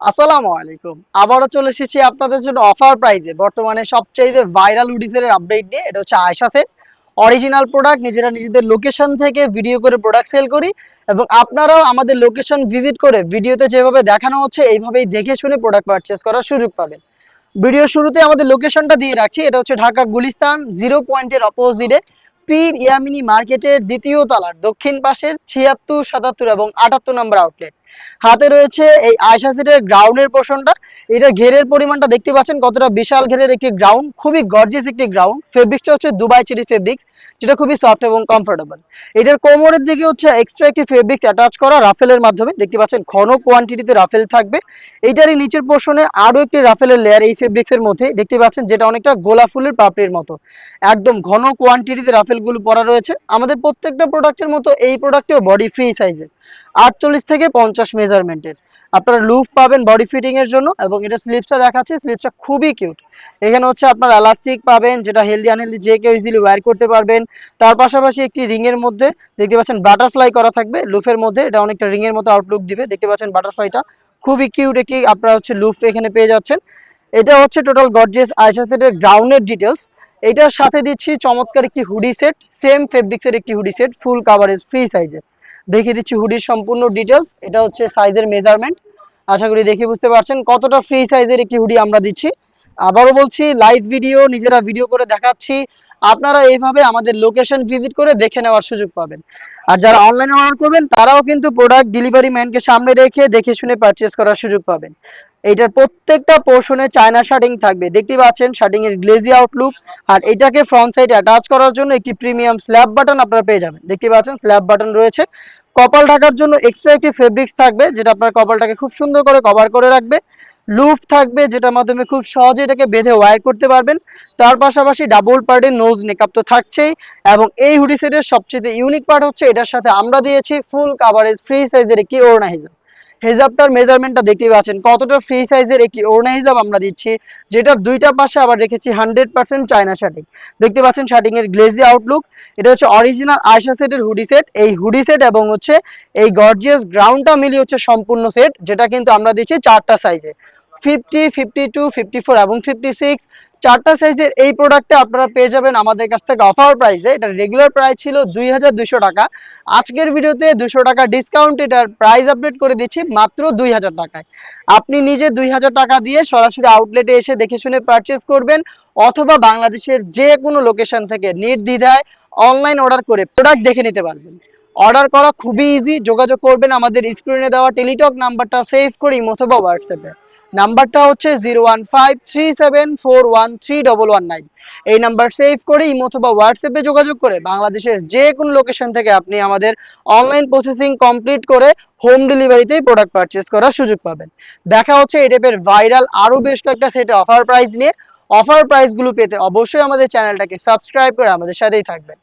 আসসালামু আলাইকুম। আবারও চলে এসেছি আপনাদের জন্য অফার প্রাইজে বর্তমানে সবচেয়ে ভাইরাল উডিসের আপডেট নিয়ে, এটা হচ্ছে আয়সা সেট অরিজিনাল প্রোডাক্ট নিজেরা নিজেদের লোকেশন থেকে ভিডিও করে প্রোডাক্ট সেল করি এবং আপনারাও আমাদের লোকেশন ভিজিট করে ভিডিওতে যেভাবে দেখানো হচ্ছে, এইভাবেই দেখে শুনে প্রোডাক্ট পারচেস করার সুযোগ পাবেন। ভিডিও শুরুতে আমাদের লোকেশনটা দিয়ে রাখছি, এটা হচ্ছে ঢাকা গুলিস্তান জিরো পয়েন্টের অপোজিটে পীর ইয়ামিনী মার্কেটের দ্বিতীয় তলার দক্ষিণ পাশের ছিয়াত্তর, সাতাত্তর এবং আটাত্তর নম্বর আউটলেট হাতে রয়েছে এই আয়সা সেটের গ্রাউন্ডের পোর্শনটা এটা ঘেরের পরিমাণটা দেখতে পাচ্ছেন কতটা বিশাল ঘেরের একটি গ্রাউন্ড খুবই গর্জিয়াস একটি গ্রাউন্ড ফেব্রিক্সটা হচ্ছে দুবাই চিরি ফেব্রিক্স যেটা খুবই সফট এবং কমফোর্টেবল এটার কোমরের দিকে হচ্ছে এক্সট্রা একটি ফেব্রিক্স অ্যাটাচ করা রাফেলের মাধ্যমে। দেখতে পাচ্ছেন ঘন কোয়ান্টিটিতে রাফেল থাকবে। এইটারই নিচের পোর্শনে আরও একটি রাফেলের লেয়ার এই ফেব্রিক্সের মধ্যে। দেখতে পাচ্ছেন যেটা অনেকটা গোলাপ ফুলের পাপড়ির মতো। একদম ঘন কোয়ান্টিটিতে রাফেলগুলো পরা রয়েছে। আমাদের প্রত্যেকটা প্রোডাক্টের মতো এই প্রোডাক্টেও বডি ফ্রি সাইজের আটচল্লিশ থেকে পঞ্চাশ মেজারমেন্টের আপনারা লুফ পাবেন বডি ফিটিং এর জন্য এবং এটা স্লিপসটা দেখাচ্ছে স্লিপসটা খুবই কিউট এখানে হচ্ছে আপনার এলাস্টিক পাবেন, যেটা হেলদি আনহেলদি যে কেউ ইজিলি ওয়্যার করতে পারবেন। তার পাশাপাশি একটি রিং এর মধ্যে দেখতে পাচ্ছেন বাটারফ্লাই করা থাকবে লুফের মধ্যে, এটা অনেকটা রিং এর মতো আউটলুক দিবে। দেখতে পাচ্ছেন বাটারফ্লাইটা খুবই কিউট একটি আপনারা হচ্ছে লুফ এখানে পেয়ে যাচ্ছেন। এটা হচ্ছে টোটাল গর্জিয়াস আইসা সেটের গ্রাউন্ডের ডিটেলস এটার সাথে দিচ্ছি চমৎকার একটি হুডি সেট সেম ফেব্রিক্সের একটি hoodie set full coverage free সাইজের দেখিয়ে দিচ্ছি হুডির সম্পূর্ণ ডিটেলস এটা হচ্ছে সাইজের মেজারমেন্ট আশা করি দেখে বুঝতে পারছেন কতটা ফ্রি সাইজের একটি হুডি আমরা দিচ্ছি। আবারও বলছি লাইভ ভিডিও নিজেরা ভিডিও করে দেখাচ্ছি। আপনারা এইভাবে আমাদের লোকেশন ভিজিট করে দেখে নেওয়ার সুযোগ পাবেন। আর যারা অনলাইনে অর্ডার করবেন, তারাও কিন্তু প্রোডাক্ট ডেলিভারি ম্যানকে সামনে রেখে দেখে শুনে পারচেস করার সুযোগ পাবেন। এইটার প্রত্যেকটা পোর্শনে চায়না শার্টিং থাকবে। দেখতে পাচ্ছেন শার্টিং এর গ্লেজি আউটলুক আর এটাকে ফ্রন্ট সাইডে অ্যাটাচ করার জন্য একটি প্রিমিয়াম স্ল্যাব বাটন আপনারা পেয়ে যাবেন। দেখতে পাচ্ছেন স্ল্যাব বাটন রয়েছে। কপাল ঢাকার জন্য এক্সট্রা একটি ফেব্রিক্স থাকবে, যেটা আপনার কপালটাকে খুব সুন্দর করে কভার করে রাখবে। লুফ থাকবে, যেটার মাধ্যমে খুব সহজে এটাকে বেঁধে ওয়ার করতে পারবেন। তার পাশাপাশি ডাবল পার্টের নোজ মেকআপ তো থাকছেই। এবং এই হুডি সেটের সবচেয়ে ইউনিক পার্ট হচ্ছে, এটার সাথে আমরা দিয়েছি ফুল কাভারেজ ফ্রি সাইজের একটি ওড়না হিজাব। হেজাবটার মেজারমেন্টটা দেখতে পাচ্ছেন, কতটা ফ্রি সাইজের একটি ওড়না হিজাব আমরা দিচ্ছি যেটা দুইটা পাশে আবার রেখেছি হান্ড্রেড পার্সেন্ট চায়না শার্টিং দেখতে পাচ্ছেন শার্টিং এর গ্লেজি আউটলুক এটা হচ্ছে অরিজিনাল আয়সা সেটের হুডি সেট এই হুডি সেট এবং হচ্ছে এই গর্জিয়াস গ্রাউন্ডটা মিলিয়ে হচ্ছে সম্পূর্ণ সেট যেটা কিন্তু আমরা দিচ্ছি চারটা সাইজে fifty fifty two fifty four এবং ফিফটি সিক্স চারটা সাইজের এই প্রোডাক্টটা আপনারা পেয়ে যাবেন আমাদের কাছ থেকে অফার প্রাইসে এটা রেগুলার প্রাইস ছিল দুই টাকা। আজকের ভিডিওতে দুশো টাকা ডিসকাউন্ট এটার প্রাইস আপডেট করে দিচ্ছি মাত্র দুই হাজার টাকায়। আপনি নিজে দুই হাজার টাকা দিয়ে সরাসরি আউটলেটে এসে দেখে শুনে পারচেস করবেন অথবা বাংলাদেশের যে কোনো লোকেশন থেকে নির্দ্বিধায় অনলাইন অর্ডার করে প্রোডাক্ট দেখে নিতে পারবেন। অর্ডার করা খুবই ইজি যোগাযোগ করবেন আমাদের স্ক্রিনে দেওয়া টেলিটক নাম্বারটা সেভ করি অথবা হোয়াটসঅ্যাপে নাম্বারটা হচ্ছে zero one five three seven four one three double one nine এই নাম্বার সেভ করে ইমো অথবা হোয়াটসঅ্যাপে যোগাযোগ করে বাংলাদেশের যে কোনো লোকেশন থেকে আপনি আমাদের অনলাইন প্রসেসিং কমপ্লিট করে হোম ডেলিভারিতেই প্রোডাক্ট পারচেস করার সুযোগ পাবেন। দেখা হচ্ছে এই টাইপের ভাইরাল আরও বেশ কয়েকটা সেটে অফার প্রাইস নিয়ে। অফার প্রাইসগুলো পেতে অবশ্যই আমাদের চ্যানেলটাকে সাবস্ক্রাইব করে আমাদের সাথেই থাকবেন।